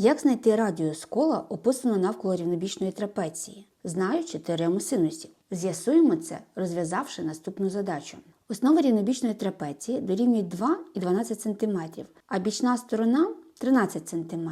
Як знайти радіус кола, описаного навколо рівнобічної трапеції, знаючи теорему синусів? З'ясуємо це, розв'язавши наступну задачу. Основа рівнобічної трапеції дорівнює 2 і 12 см, а бічна сторона 13 см.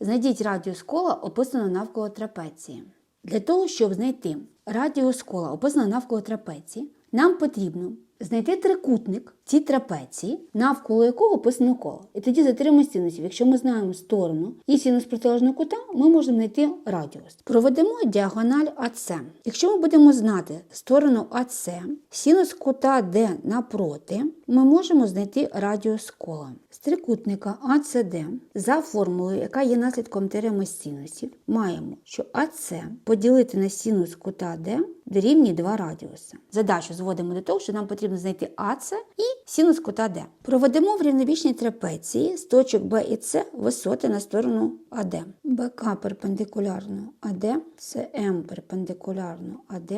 Знайдіть радіус кола, описаного навколо трапеції. Для того, щоб знайти радіус кола, описаного навколо трапеції, нам потрібно знайти трикутник цій трапеції, навколо якого описано коло. І тоді за теоремою синусів, якщо ми знаємо сторону і синус протилежного кута, ми можемо знайти радіус. Проведемо діагональ АС. Якщо ми будемо знати сторону АС, синус кута Д напроти, ми можемо знайти радіус кола. З трикутника АЦД за формулою, яка є наслідком теореми синусів, маємо, що АС поділити на синус кута Д дорівнює 2 радіуси. Задачу зводимо до того, що нам потрібно знайти АС і синус кута Д. Проведемо в рівнобічній трапеції з точок Б і С висоти на сторону АД. БК перпендикулярно АД, СМ перпендикулярно АД.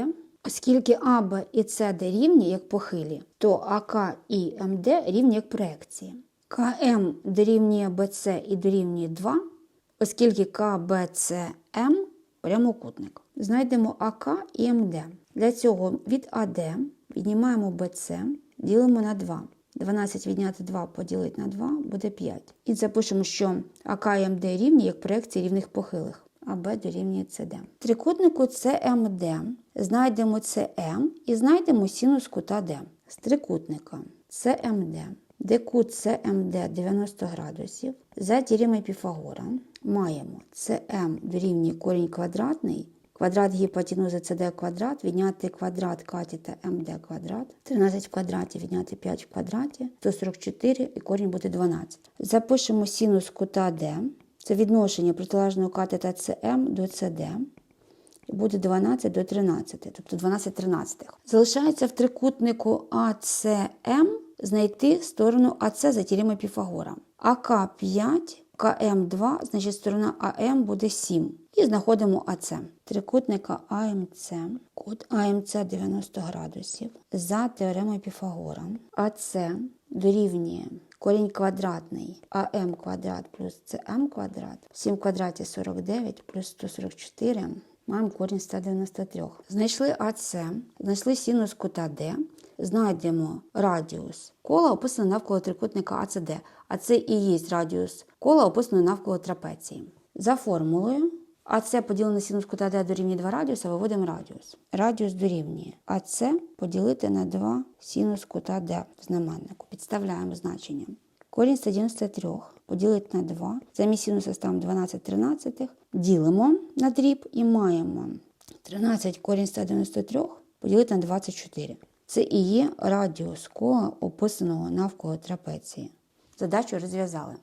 Оскільки АБ і СД рівні як похилі, то АК і МД рівні як проекції. КМ дорівнює БЦ і дорівнює 2, оскільки КБЦМ прямокутник. Знайдемо АК і МД. Для цього від АД віднімаємо БЦ, ділимо на 2. 12 відняти 2 поділити на 2 буде 5. І запишемо, що АК і МД рівні як проекції рівних похилих. АБ дорівнює СД. Трикутнику СМД знайдемо СМ і знайдемо синус кута Д. З трикутника СМД, де кут СМД 90 градусів, за теоремою Піфагора маємо СМ дорівнює корінь квадратний, квадрат гіпотенузи CD квадрат, відняти квадрат катета МД квадрат, 13 в квадраті відняти 5 в квадраті, 144 і корінь буде 12. Запишемо синус кута Д, це відношення протилежного катета СМ до. І буде 12 до 13, тобто 12 тринадцятих. Залишається в трикутнику АЦМ знайти сторону АЦ за теоремою Піфагора. АК 5, КМ 2, значить сторона АМ буде 7. І знаходимо АЦ. Трикутника АМЦ, кут АМЦ 90 градусів за теоремою Піфагора. АЦ дорівнює корінь квадратний АМ квадрат плюс СМ квадрат. 7 квадраті 49 плюс 144 маємо корінь 193. Знайшли АС, знайшли синус кута Д, знайдемо радіус кола, описаний навколо трикутника АЦД, а це і є радіус кола, описаний навколо трапеції. За формулою АС поділене синус кута Д дорівнює 2 радіуса, виводимо радіус. Радіус дорівнює АС поділити на 2 синус кута Д в знаменнику. Підставляємо значення. Корінь 193 поділити на 2. Замість синуса ставимо 12 тринадцятих. Ділимо на дріб і маємо 13 корінь 193 поділити на 24. Це і є радіус кола, описаного навколо трапеції. Задачу розв'язали.